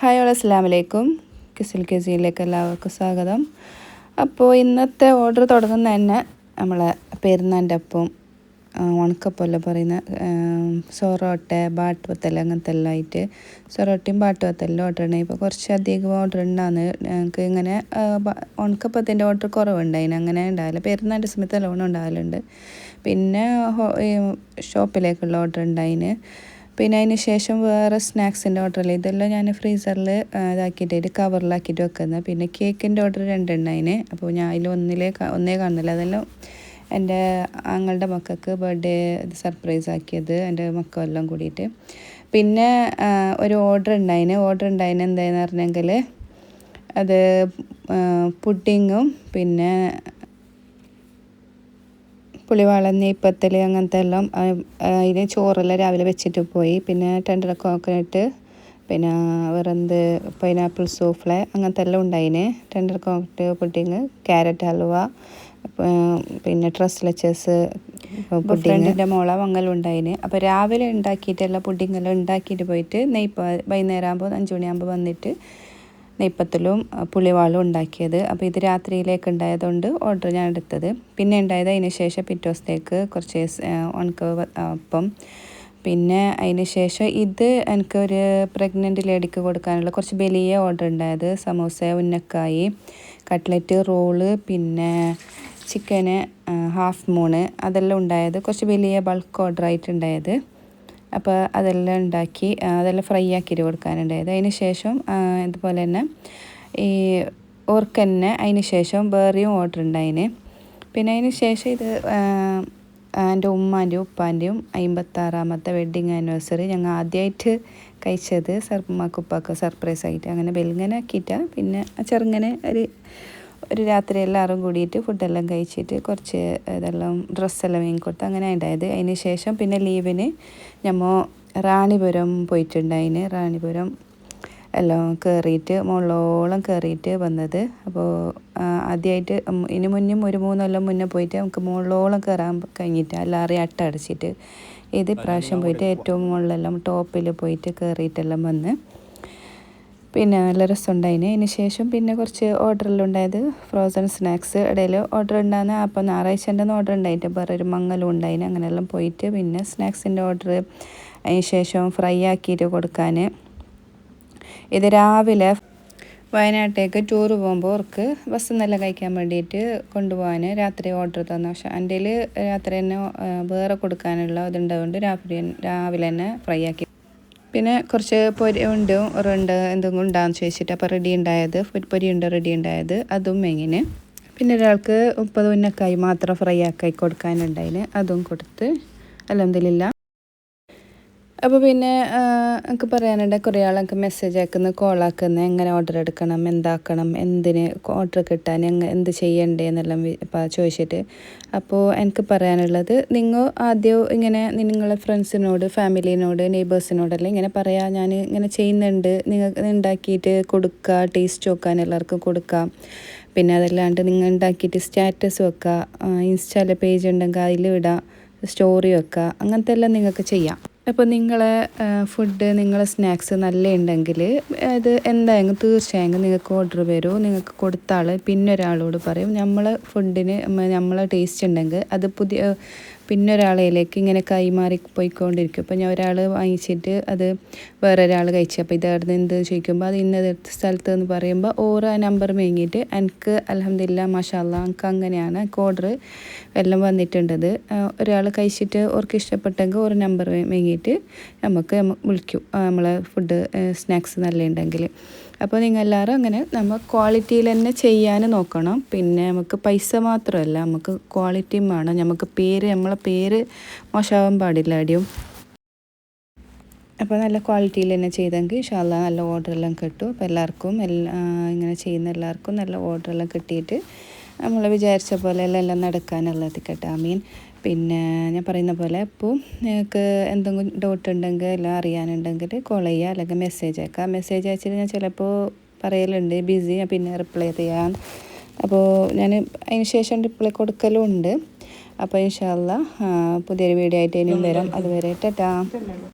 Hi all അസ്സാം വലൈക്കും കിസിൽ കെസിയിലേക്ക് എല്ലാവർക്കും സ്വാഗതം. അപ്പോൾ ഇന്നത്തെ ഓർഡർ തുടങ്ങുന്ന തന്നെ നമ്മളെ പെരുന്നാന്റെ അപ്പം ഉണക്കപ്പല്ല പറയുന്ന സൊറോട്ട ബാട്ടുവത്തല്ല അങ്ങനത്തെ എല്ലാം ആയിട്ട് സൊറോട്ടയും ബാട്ടുവത്തെല്ലാം ഓർഡർ ഉണ്ടായി ഇപ്പോൾ കുറച്ചധികം ഓർഡർ ഉണ്ടാകുന്നത് ഞങ്ങൾക്ക് ഇങ്ങനെ ഉണക്കപ്പത്തിന്റെ ഓർഡർ കുറവുണ്ടായിന് അങ്ങനെ ഉണ്ടാവില്ല. പെരുന്നാന്റെ സമയത്ത് ലോൺ ഉണ്ടാവലുണ്ട്. പിന്നെ ഷോപ്പിലേക്കുള്ള ഓർഡർ ഉണ്ടായിന് പിന്നെ അതിന് ശേഷം വേറെ സ്നാക്സിന്റെ ഓർഡറിൽ ഇതെല്ലാം ഞാൻ ഫ്രീസറിൽ ഇതാക്കിയിട്ട് അതിൽ കവറിലാക്കിയിട്ട് വെക്കുന്നത് പിന്നെ കേക്കിന്റെ ഓർഡർ രണ്ടെണ്ണം അതിന്. അപ്പോൾ ഞാൻ അതിൽ ഒന്നിലേ ഒന്നേ കാണുന്നില്ല അതെല്ലാം എന്റെ ആങ്ങളുടെ മക്കൾക്ക് ബർത്ത്ഡേ സർപ്രൈസ് ആക്കിയത് എന്റെ മക്കളെല്ലാം കൂടിയിട്ട്. പിന്നെ ഒരു ഓർഡർ ഉണ്ടായിന്. ഓർഡർ ഉണ്ടായിന് എന്തായെന്ന് പറഞ്ഞെങ്കിൽ അത് പുഡിങ്ങും പിന്നെ പുളിവാളൻ നെയ്പ്പത്തൽ അങ്ങനത്തെ എല്ലാം അതിന് ചോറെല്ലാം രാവിലെ വെച്ചിട്ട് പോയി. പിന്നെ ടെൻഡർ കോക്കനട്ട് പിന്നെ വേറെന്ത് പൈനാപ്പിൾ സൂഫ്ലെ അങ്ങനത്തെ എല്ലാം ഉണ്ടായിന്. Tender coconut pudding carrot halwa പിന്നെ ട്രസ്ലച്ചസ് പുഡിങ്ങിന്റെ മോള ഉണ്ടായിന്. അപ്പോൾ രാവിലെ ഉണ്ടാക്കിയിട്ടെല്ലാം പുഡിങ്ങെല്ലാം ഉണ്ടാക്കിയിട്ട് പോയിട്ട് നെയ്പ്പ വൈകുന്നേരം ആകുമ്പോൾ അഞ്ച് മണിയാകുമ്പോൾ വന്നിട്ട് നെയ്പ്പത്തിലും പുളിവാളും ഉണ്ടാക്കിയത്. അപ്പോൾ ഇത് രാത്രിയിലേക്ക് ഉണ്ടായതുകൊണ്ട് ഓർഡർ ഞാൻ എടുത്തത്. പിന്നെ ഉണ്ടായത് അതിന് ശേഷം പിറ്റേ കുറച്ച് ഉണക്ക അപ്പം. പിന്നെ അതിന് ശേഷം ഇത് എനിക്ക് ഒരു പ്രഗ്നന്റ് ലേഡിക്ക് കൊടുക്കാനുള്ള കുറച്ച് വലിയ ഓർഡർ ഉണ്ടായത്. സമൂസ ഉന്നക്കായി കട്ട്ലറ്റ് റോൾ പിന്നെ ചിക്കന് ഹാഫ് മൂണ് അതെല്ലാം ഉണ്ടായത്. കുറച്ച് വലിയ ബൾക്ക് ഓർഡർ ആയിട്ടുണ്ടായത് അപ്പോൾ അതെല്ലാം ഉണ്ടാക്കി അതെല്ലാം ഫ്രൈ ആക്കി കൊടുക്കാനുണ്ടായത് അതിന് ശേഷം ഇതുപോലെ തന്നെ ഈ ഓർക്കന്നെ അതിന് ശേഷം വേറെയും ഓർഡർ ഉണ്ടായിന് പിന്നെ അതിന് ശേഷം ഇത് എന്റെ ഉമ്മാന്റെയും ഉപ്പാന്റെയും അമ്പത്താറാമത്തെ വെഡ്ഡിങ് ആനിവേഴ്സറി ഞങ്ങൾ ആദ്യമായിട്ട് കഴിച്ചത് സർപ്പമാക്കുപ്പാക്ക് സർപ്രൈസ് ആയിട്ട്. അങ്ങനെ ബെലിങ്ങനെ ആക്കിയിട്ടാണ് പിന്നെ ചെറുങ്ങനെ ഒരു ഒരു രാത്രി എല്ലാവരും കൂടിയിട്ട് ഫുഡെല്ലാം കഴിച്ചിട്ട് കുറച്ച് ഇതെല്ലാം ഡ്രസ്സെല്ലാം വാങ്ങിക്കൊടുത്ത് അങ്ങനെ ഉണ്ടായത്. അതിന് ശേഷം പിന്നെ ലീവിന് ഞമ്മ റാണിപുരം പോയിട്ടുണ്ടായിന്. റാണിപുരം എല്ലാം കയറിയിട്ട് മുകളോളം കയറിയിട്ട് വന്നത്. അപ്പോൾ ആദ്യമായിട്ട് ഇനി മുന്നും ഒരു മൂന്നെല്ലാം മുന്നേ പോയിട്ട് നമുക്ക് മുകളിലോളം കയറാൻ കഴിഞ്ഞിട്ട് എല്ലാവരെയും അട്ട അടച്ചിട്ട്. ഇത് പ്രാവശ്യം പോയിട്ട് ഏറ്റവും മുകളിലെല്ലാം ടോപ്പിൽ പോയിട്ട് കയറിയിട്ടെല്ലാം വന്ന്. പിന്നെ നല്ല രസമുണ്ടായിന്. അതിന് ശേഷം പിന്നെ കുറച്ച് ഓർഡറെല്ലാം ഉണ്ടായത് ഫ്രോസൺ സ്നാക്സ് ഇടയിൽ ഓർഡർ ഉണ്ടാകുന്ന അപ്പോൾ ഞായറാഴ്ചന്റെ ഓർഡർ ഉണ്ടായിട്ട് വേറെ ഒരു മംഗലും ഉണ്ടായിന്. അങ്ങനെയെല്ലാം പോയിട്ട് പിന്നെ സ്നാക്സിന്റെ ഓർഡർ അതിന് ശേഷം ഫ്രൈ ആക്കിയിട്ട് കൊടുക്കാൻ ഇത് രാവിലെ വയനാട്ടേക്ക് ടൂർ പോകുമ്പോൾ അവർക്ക് ബസ് നല്ല കഴിക്കാൻ വേണ്ടിയിട്ട് കൊണ്ടുപോകാൻ രാത്രി ഓർഡർ തന്നു. പക്ഷേ എന്റെ രാത്രി തന്നെ വേറെ കൊടുക്കാനുള്ള ഇതുണ്ടായതുകൊണ്ട് രാത്രി രാവിലെ തന്നെ ഫ്രൈ ആക്കി പിന്നെ കുറച്ച് പൊരി ഉണ്ട് ഉണ്ട് എന്തെങ്കിലും ഉണ്ടാകുന്ന ചോദിച്ചിട്ട് അപ്പോൾ റെഡി ഉണ്ടായത് പൊരി ഉണ്ട് റെഡി ഉണ്ടായത്. അതും എങ്ങനെ? പിന്നെ ഒരാൾക്ക് മുപ്പത് ഉന്നക്കായി മാത്രം ഫ്രൈ ആക്കി കൊടുക്കാനുണ്ടായിന് അതും കൊടുത്ത് അലഹമില്ല അപ്പോൾ പിന്നെ എനിക്ക് പറയാനുണ്ട് കുറേ ആളൊക്കെ മെസ്സേജ് അയക്കുന്ന കോളാക്കുന്ന എങ്ങനെ ഓർഡർ എടുക്കണം എന്താക്കണം എന്തിന് ഓർഡർ കിട്ടാൻ എന്ത് ചെയ്യണ്ടേ എന്നെല്ലാം ചോദിച്ചിട്ട്. അപ്പോൾ എനിക്ക് പറയാനുള്ളത് നിങ്ങൾ ആദ്യം ഇങ്ങനെ നിങ്ങളെ ഫ്രണ്ട്സിനോട് ഫാമിലിനോട് നെയ്ബേഴ്സിനോടെല്ലാം ഇങ്ങനെ പറയാം ഞാൻ ഇങ്ങനെ ചെയ്യുന്നുണ്ട് നിങ്ങൾ ഉണ്ടാക്കിയിട്ട് കൊടുക്കുക ടേസ്റ്റ് നോക്കാൻ എല്ലാവർക്കും കൊടുക്കാം. പിന്നെ അതല്ലാണ്ട് നിങ്ങൾ ഉണ്ടാക്കിയിട്ട് സ്റ്റാറ്റസ് വെക്കുക ഇൻസ്റ്റാലെ പേജ് ഉണ്ടെങ്കിൽ അതിൽ ഇടാം സ്റ്റോറി വെക്കുക അങ്ങനത്തെ എല്ലാം നിങ്ങൾക്ക് ചെയ്യാം. അപ്പോൾ നിങ്ങളെ ഫുഡ് നിങ്ങളെ സ്നാക്സ് നല്ല ഉണ്ടെങ്കിൽ അത് എന്തായെങ്കിലും തീർച്ചയായും നിങ്ങൾക്ക് ഓർഡർ വരും. നിങ്ങൾക്ക് കൊടുത്ത പിന്നെ ഒരാളോട് പറയും. നമ്മളെ ഫുഡിന് നമ്മളെ ടേസ്റ്റ് ഉണ്ടെങ്കിൽ അത് പുതിയ പിന്നെ ഒരാളേലേക്ക് ഇങ്ങനെ കൈമാറി പോയിക്കൊണ്ടിരിക്കും. അപ്പോൾ ഞാൻ ഒരാൾ വാങ്ങിച്ചിട്ട് അത് വേറെ ഒരാൾ കഴിച്ചു അപ്പോൾ ഇതായിരുന്നു എന്ത് ചോദിക്കുമ്പോൾ അത് ഇന്ന സ്ഥലത്ത് എന്ന് പറയുമ്പോൾ ഓരോ നമ്പർ മേങ്ങിയിട്ട് എനിക്ക് അലഹമില്ല മഷാല്ല എനിക്ക് അങ്ങനെയാണ് എനിക്ക് ഓർഡർ എല്ലാം വന്നിട്ടുണ്ടത്. ഒരാൾ കഴിച്ചിട്ട് ഓർക്ക് ഇഷ്ടപ്പെട്ടെങ്കിൽ ഓരോ നമ്പർ മേങ്ങിയിട്ട് നമുക്ക് വിളിക്കും. നമ്മളെ ഫുഡ് സ്നാക്സ് നല്ല ഉണ്ടെങ്കിൽ. അപ്പോൾ നിങ്ങളെല്ലാവരും അങ്ങനെ നമ്മൾ ക്വാളിറ്റിയിൽ തന്നെ ചെയ്യാൻ നോക്കണം. പിന്നെ നമുക്ക് പൈസ മാത്രമല്ല നമുക്ക് ക്വാളിറ്റിയും വേണം. നമുക്ക് പേര് നമ്മളെ പേര് മോശമാവാൻ പാടില്ല അടിയും. അപ്പോൾ നല്ല ക്വാളിറ്റിയിൽ തന്നെ ചെയ്തെങ്കിൽ ഇഷാല്ല നല്ല ഓർഡറെല്ലാം കിട്ടും. അപ്പോൾ എല്ലാവർക്കും എല്ലാ ഇങ്ങനെ ചെയ്യുന്ന എല്ലാവർക്കും നല്ല ഓർഡറെല്ലാം കിട്ടിയിട്ട് നമ്മൾ വിചാരിച്ച പോലെ എല്ലാം നടക്കാനുള്ളത് കേട്ടോ. ഐ മീൻ പിന്നെ ഞാൻ പറയുന്ന പോലെ ഇപ്പോൾ നിങ്ങൾക്ക് എന്തെങ്കിലും ഡൗട്ട് ഉണ്ടെങ്കിൽ എല്ലാം അറിയാനുണ്ടെങ്കിൽ കോൾ ചെയ്യുക അല്ലെങ്കിൽ മെസ്സേജ് അയക്കുക. മെസ്സേജ് അയച്ചിട്ട് ഞാൻ ചിലപ്പോൾ പറയലുണ്ട് ബിസി ഞാൻ പിന്നെ റിപ്ലൈ ചെയ്യാം. അപ്പോൾ ഞാൻ അതിന് ശേഷം റിപ്ലൈ കൊടുക്കലും ഉണ്ട് അപ്പോൾ ഇൻഷാല്ല പുതിയൊരു വീഡിയോ ആയിട്ട് ഇനിയും വരാം. അതുവരെ ടാറ്റാ.